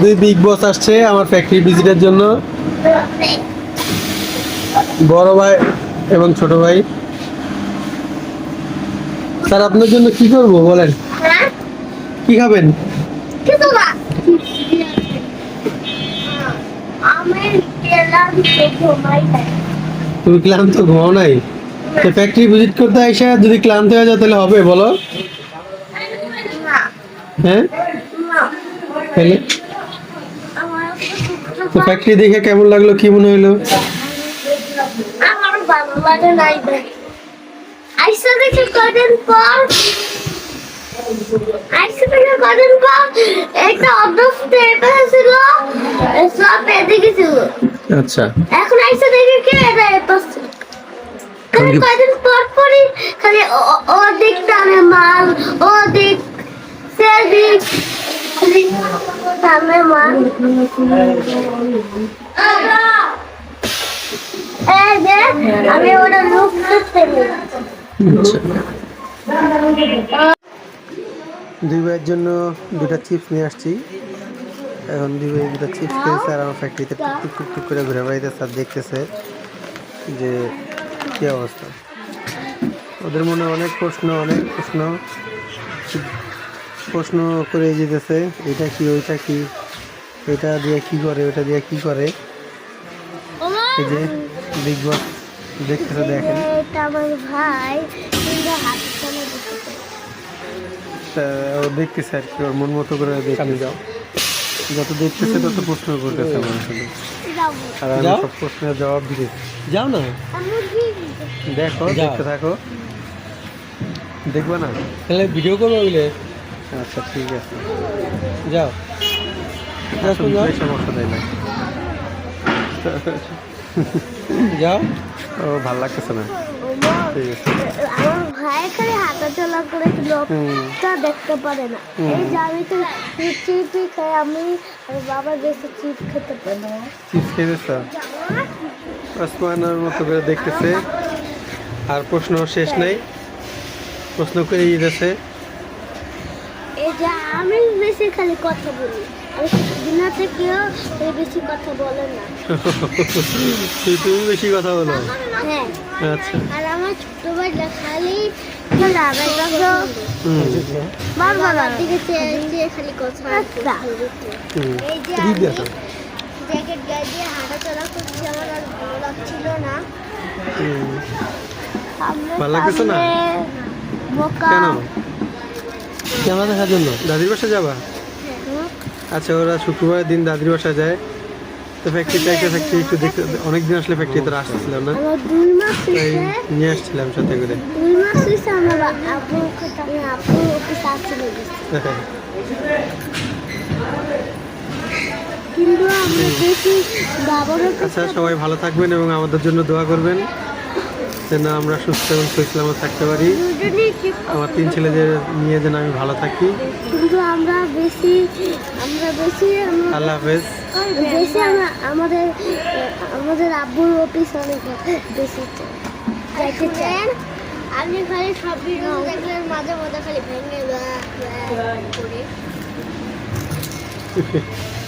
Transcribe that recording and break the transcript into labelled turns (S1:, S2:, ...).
S1: দুই বিগ বস আসছে আমার ফ্যাক্টরি ভিজিটের জন্য। বড় ভাই এবং ছোট ভাই। স্যার আপনার জন্য কি করব বলেন? কি খাবেন। তুমি ক্লান্ত ঘুমাও নাই? ফ্যাক্টরি ভিজিট করতে আইসা যদি ক্লান্ত হয়ে যাও তাহলে হবে বলো। হ্যাঁ? তাহলে? তো ফ্যাক্টরি দেখে কেমন লাগল কি মনে হলো?
S2: আমার ভালো লাগে নাই আইসা দেখে কদিন পর। আইসা দেখে কদিন পর একটা ছিল সব এদিকে ছিল
S1: আচ্ছা।
S2: এখন আইসা দেখে কে এটা
S1: আমি-
S2: কদিন পর পরই খালি দিক টানে মাল ও দিক সে দিক খালি টানে মাল। এই যে আমি ওটা লুক করতে
S1: আচ্ছা। দুই ভাইয়ের জন্য দুটা চিপস নিয়ে আসছি। এখন দুই ভাই দুটা চিপস খেয়েছে আর আমার ফ্যাক্টরিতে টুক টুক টুক করে ঘুরে বেড়াইতে স্যার দেখতেছে যে কি অবস্থা? ওদের মনে অনেক প্রশ্ন অনেক প্রশ্ন। প্রশ্ন করে যেতেছে এটা কি ওইটা কি? এটা দিয়ে কি করে ওটা দিয়ে কি করে? এই যে বিগ বস দেখতেছে দেখেন।
S2: এটা আমার ভাই কিন্তু হাত চালা
S1: তা ও দেখতেছে আর কি ওর মন মতো করে দেখতে যাও। যত দেখতেছে তত প্রশ্ন করতেছে আমার শুধু আর আমি
S3: যাও।
S1: সব প্রশ্নের জবাব দিতেছি
S3: যাও না।
S2: আমি কি
S1: দেখো
S3: যাও।
S1: দেখতে থাকো। দেখবে না?
S3: তাহলে ভিডিও করব বলে
S1: আচ্ছা ঠিক আছে।
S3: যাও।
S1: সমস্যা দেয় না।
S3: যাও।
S1: ও ভালো লাগতেছে না। ঠিক আছে।
S2: ভাই খালি হাঁটা চলা করে লোকটা দেখতে পারে না। এই যে আমি তো চিপই খাই আমি আর বাবা গেছে চিপ খেতে পারে না।
S1: খেয়েছে? আসমানের মতো করে দেখতেছে। আর প্রশ্ন শেষ নেই। প্রশ্ন করে যেতেছে
S2: এই যে আমি বেশি খালি কথা বলি। দিনাতে কেউ বেশি কথা বলে না।
S1: তুমি বেশি কথা বলো।
S2: হ্যাঁ।
S1: আচ্ছা।
S2: খালি বাবা
S1: হুম
S2: দিকে চেয়ে চেয়ে খালি কথা এই যে
S1: দিদি
S2: আমি
S1: দেখো
S2: জ্যাকেট গায়ে দিয়ে হাঁটা চলা করছি আমার আর ভালো লাগছিল না।
S1: ভালো কেন?
S3: ক্যামেরা দেখার জন্য?
S1: দাদির বাসা যাবা? আচ্ছা ওরা শুক্রবার দিন দাদির বাসা যায়। তো ফ্যাক্টরিতে একটা ফ্যাক্টরি একটু দেখতে অনেকদিন আসলে ফ্যাক্টরি তো না। তাই নিয়ে আসছিলাম সাথে করে। আচ্ছা সবাই ভালো থাকবেন এবং আমাদের জন্য দোয়া করবেন। যেন আমরা সুস্থ এবং সুইসলামে থাকতে পারি। আমার তিন ছেলেদের নিয়ে যেন আমি ভালো থাকি।
S2: কিন্তু আমরা বেশি আমরা বেশি
S1: আল্লাহ হাফেজ।
S2: বেশি আমরা আমাদের আমাদের আব্বুর অফিস অনেক বেশি আপনি খালি সব ভিডিও দেখলেন মাঝে মাঝে খালি ভেঙে করে।